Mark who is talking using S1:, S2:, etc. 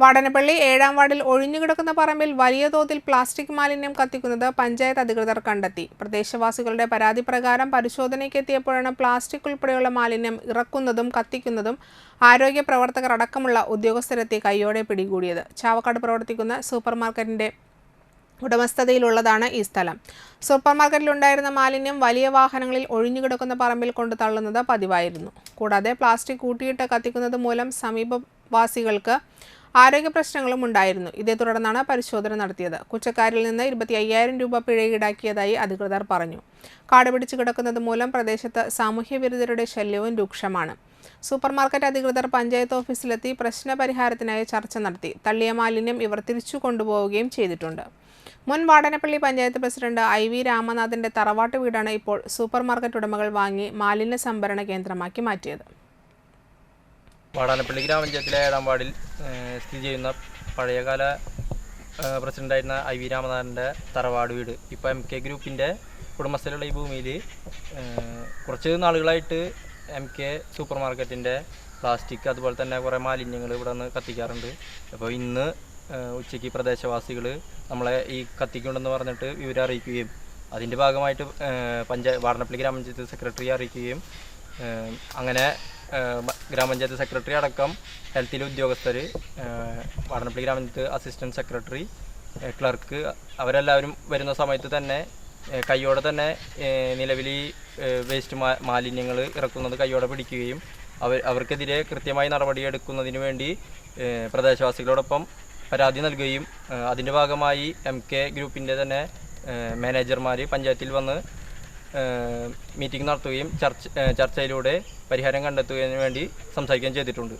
S1: വാടനപ്പള്ളി ഏഴാം വാർഡിൽ ഒഴിഞ്ഞുകിടക്കുന്ന പറമ്പിൽ വലിയ തോതിൽ പ്ലാസ്റ്റിക് മാലിന്യം കത്തിക്കുന്നത് പഞ്ചായത്ത് അധികൃതർ കണ്ടെത്തി. പ്രദേശവാസികളുടെ പരാതി പ്രകാരം പരിശോധനയ്ക്കെത്തിയപ്പോഴാണ് പ്ലാസ്റ്റിക് ഉൾപ്പെടെയുള്ള മാലിന്യം ഇറക്കുന്നതും കത്തിക്കുന്നതും ആരോഗ്യ പ്രവർത്തകർ അടക്കമുള്ള ഉദ്യോഗസ്ഥരെത്തി കൈയോടെ പിടികൂടിയത്. ചാവക്കാട് പ്രവർത്തിക്കുന്ന സൂപ്പർമാർക്കറ്റിന്റെ ഉടമസ്ഥതയിലുള്ളതാണ് ഈ സ്ഥലം. സൂപ്പർമാർക്കറ്റിലുണ്ടായിരുന്ന മാലിന്യം വലിയ വാഹനങ്ങളിൽ ഒഴിഞ്ഞുകിടക്കുന്ന പറമ്പിൽ കൊണ്ട് തള്ളുന്നത് പതിവായിരുന്നു. കൂടാതെ പ്ലാസ്റ്റിക് കൂട്ടിയിട്ട് കത്തിക്കുന്നത് മൂലം സമീപവാസികൾക്ക് ആരോഗ്യ പ്രശ്നങ്ങളും ഉണ്ടായിരുന്നു. ഇതേ തുടർന്നാണ് പരിശോധന നടത്തിയത്. കുറ്റക്കാരിൽ നിന്ന് ഇരുപത്തി അയ്യായിരം രൂപ പിഴ ഈടാക്കിയതായി അധികൃതർ പറഞ്ഞു. കാട് പിടിച്ചു കിടക്കുന്നത് മൂലം പ്രദേശത്ത് സാമൂഹ്യ വിരുദ്ധരുടെ ശല്യവും രൂക്ഷമാണ്. സൂപ്പർമാർക്കറ്റ് അധികൃതർ പഞ്ചായത്ത് ഓഫീസിലെത്തി പ്രശ്ന പരിഹാരത്തിനായി ചർച്ച നടത്തി. തള്ളിയ മാലിന്യം ഇവർ തിരിച്ചു കൊണ്ടുപോവുകയും ചെയ്തിട്ടുണ്ട്. മുൻ Vadanappally panchayat president I V രാമനാഥന്റെ തറവാട്ട് വീടാണ് ഇപ്പോൾ സൂപ്പർമാർക്കറ്റ് ഉടമകൾ വാങ്ങി മാലിന്യ സംഭരണ കേന്ദ്രമാക്കി മാറ്റിയത്.
S2: വാടാനപ്പള്ളി ഗ്രാമപഞ്ചായത്തിലെ ഏഴാം വാർഡിൽ സ്ഥിതി ചെയ്യുന്ന പഴയകാല പ്രസിഡന്റായിരുന്ന ഐ വി രാമനാഥന്റെ തറവാട് വീട്. ഇപ്പോൾ എം കെ ഗ്രൂപ്പിന്റെ ഉടമസ്ഥയിലുള്ള ഈ ഭൂമിയിൽ കുറച്ച് നാളുകളായിട്ട് എം കെ സൂപ്പർ മാർക്കറ്റിന്റെ പ്ലാസ്റ്റിക് അതുപോലെ തന്നെ കുറേ മാലിന്യങ്ങൾ ഇവിടെ നിന്ന് കത്തിക്കാറുണ്ട്. അപ്പോൾ ഇന്ന് ഉച്ചയ്ക്ക് പ്രദേശവാസികൾ നമ്മളെ ഈ കത്തിക്കുണ്ടെന്ന് പറഞ്ഞിട്ട് വിവരം അറിയിക്കുകയും അതിന്റെ ഭാഗമായിട്ട് പഞ്ചായത്ത് വാടനപ്പള്ളി ഗ്രാമപഞ്ചായത്ത് സെക്രട്ടറിയെ അറിയിക്കുകയും അങ്ങനെ ഗ്രാമപഞ്ചായത്ത് സെക്രട്ടറി അടക്കം ഹെൽത്തിലെ ഉദ്യോഗസ്ഥർ വാടനപ്പള്ളി ഗ്രാമപഞ്ചായത്ത് അസിസ്റ്റന്റ് സെക്രട്ടറി ക്ലർക്ക് അവരെല്ലാവരും വരുന്ന സമയത്ത് തന്നെ കൈയോടെ തന്നെ നിലവിൽ ഈ വേസ്റ്റ് മാലിന്യങ്ങൾ ഇറക്കുന്നത് കൈയോടെ പിടിക്കുകയും അവർ അവർക്കെതിരെ കൃത്യമായി നടപടിയെടുക്കുന്നതിന് വേണ്ടി പ്രദേശവാസികളോടൊപ്പം പരാതി നൽകുകയും അതിന്റെ ഭാഗമായി എം കെ ഗ്രൂപ്പിന്റെ തന്നെ മാനേജർമാർ പഞ്ചായത്തിൽ വന്ന് മീറ്റിംഗ് നടത്തുകയും ചർച്ച ചർച്ചയിലൂടെ പരിഹാരം കണ്ടെത്തുന്നതിന് വേണ്ടി സംസാരിക്കുകയും ചെയ്തിട്ടുണ്ട്.